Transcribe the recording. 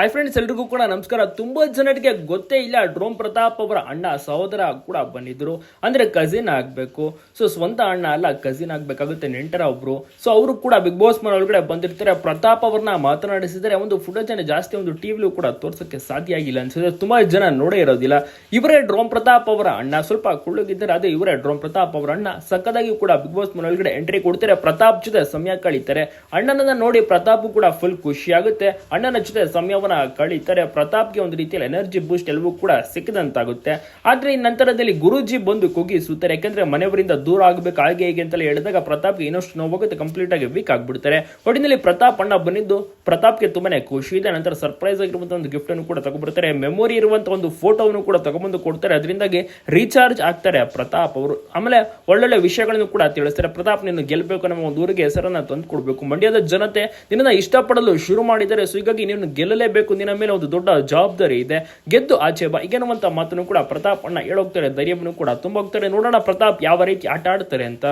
Hi friends ಎಲ್ರಿಗೂ ಕೂಡ ನಮಸ್ಕಾರ. ತುಂಬಾ ಜನರಿಗೆ ಗೊತ್ತೇ ಇಲ್ಲ ಡ್ರೋಮ್ ಪ್ರತಾಪ್ ಅವರ ಅಣ್ಣ ಸಹೋದರ ಕೂಡ ಬಂದಿದ್ರು. ಅಂದ್ರೆ ಕಸಿನ್ ಆಗ್ಬೇಕು. ಸೊ ಸ್ವಂತ ಅಣ್ಣ ಅಲ್ಲ ಕಸಿನ್ ಆಗ್ಬೇಕಾಗುತ್ತೆ ನೆಂಟರ ಒಬ್ರು. ಸೊ ಅವರು ಕೂಡ ಬಿಗ್ ಬಾಸ್ ಮನೆ ಒಳಗಡೆ ಬಂದಿರ್ತಾರೆ. ಪ್ರತಾಪ್ ಅವ್ರನ್ನ ಮಾತನಾಡಿಸಿದರೆ ಒಂದು ಫುಟೇಜ್ ಅನ್ನ ಜಾಸ್ತಿ ಒಂದು ಟಿವಿಲೂ ಕೂಡ ತೋರ್ಸಕ್ಕೆ ಸಾಧ್ಯ ಆಗಿಲ್ಲ ಅನ್ಸಿದ್ರೆ ತುಂಬಾ ಜನ ನೋಡೇ ಇರೋದಿಲ್ಲ. ಇವರೇ ಡ್ರೋಮ್ ಪ್ರತಾಪ್ ಅವರ ಅಣ್ಣ. ಸ್ವಲ್ಪ ಕುಳ್ಳಗಿದ್ದಾರೆ ಅದೇ ಇವರೇ ಡ್ರೋಮ್ ಪ್ರತಾಪ್ ಅವರ ಅಣ್ಣ. ಸಕ್ಕದಾಗಿ ಕೂಡ ಬಿಗ್ ಬಾಸ್ ಮನೆ ಒಳಗಡೆ ಎಂಟ್ರಿ ಕೊಡ್ತಾರೆ. ಪ್ರತಾಪ್ ಜೊತೆ ಸಮಯ ಕಳೀತಾರೆ. ಅಣ್ಣನನ್ನ ನೋಡಿ ಪ್ರತಾಪ್ ಕೂಡ ಫುಲ್ ಖುಷಿ ಆಗುತ್ತೆ. ಅಣ್ಣನ ಜೊತೆ ಸಮಯವನ್ನ ಕಳೀತಾರೆ ಪ್ರತಾಪ್ಗೆ ಒಂದು ರೀತಿಯಲ್ಲಿ ಎನರ್ಜಿ ಬೂಸ್ಟ್ ಎಲ್ಲವೂ ಕೂಡ ಸಿಕ್ಕಿದಂತಾಗುತ್ತೆ. ಆದ್ರೆ ಈ ನಂತರದಲ್ಲಿ ಗುರುಜಿ ಬಂದು ಕುಗ್ಗಿಸುತ್ತಾರೆ ಯಾಕಂದ್ರೆ ಮನೆಯವರಿಂದ ದೂರ ಆಗಬೇಕು, ಹಾಗೆ ಹೀಗೆ ಅಂತ ಹೇಳಿದಾಗ ಪ್ರತಾಪ್ಗೆ ಇನ್ನಷ್ಟು ನೋವಾಗುತ್ತೆ ಕಂಪ್ಲೀಟ್ ಆಗಿ ವೀಕ್ ಆಗ್ಬಿಡ್ತಾರೆ. ಒಟ್ಟಿನಲ್ಲಿ ಪ್ರತಾಪ್ ಅಣ್ಣ ಬಂದಿದ್ದು ಪ್ರತಾಪ್ಗೆ ತುಂಬಾನೇ ಖುಷಿ ಇದೆ. ನಂತರ ಸರ್ಪ್ರೈಸ್ ಆಗಿರುವಂತಹ ಒಂದು ಗಿಫ್ಟ್ ಅನ್ನು ಕೂಡ ತಗೊಂಡ್ಬರ್ತಾರೆ ಮೆಮೊರಿ ಇರುವಂತಹ ಒಂದು ಫೋಟೋವನ್ನು ಕೂಡ ತಗೊಂಡ್ಬಂದು ಕೊಡ್ತಾರೆ. ಅದರಿಂದಾಗಿ ರೀಚಾರ್ಜ್ ಆಗ್ತಾರೆ ಪ್ರತಾಪ್ ಅವರು. ಆಮೇಲೆ ಒಳ್ಳೊಳ್ಳೆ ವಿಷಯಗಳನ್ನು ಕೂಡ ತಿಳಿಸ್ತಾರೆ. ಪ್ರತಾಪ್, ನೀನು ಗೆಲ್ಲಬೇಕು ನಮ್ಮ ಒಂದು ಊರಿಗೆ ಹೆಸರನ್ನ ತಂದು ಕೊಡಬೇಕು ಮಂಡ್ಯದ ಜನತೆ ನಿನ್ನನ್ನು ಇಷ್ಟಪಡಲು ಶುರು ಮಾಡಿದ್ದಾರೆ. ಸೊ ಹೀಗಾಗಿ ನೀನು ಗೆಲ್ಲಲೇಬೇಕು. ನಿನ್ನ ಮೇಲೆ ಒಂದು ದೊಡ್ಡ ಜವಾಬ್ದಾರಿ ಇದೆ. ಗೆದ್ದು ಆಚೆ ಬಾ. ಈಗೇನುವಂತ ಮಾತನ್ನು ಕೂಡ ಪ್ರತಾಪ್ ಅಣ್ಣ ಹೇಳೋಗ್ತಾರೆ, ಧೈರ್ಯವನ್ನು ಕೂಡ ತುಂಬೋಗ್ತಾರೆ. ನೋಡೋಣ ಪ್ರತಾಪ್ ಯಾವ ರೀತಿ ಆಟ ಆಡ್ತಾರೆ ಅಂತ.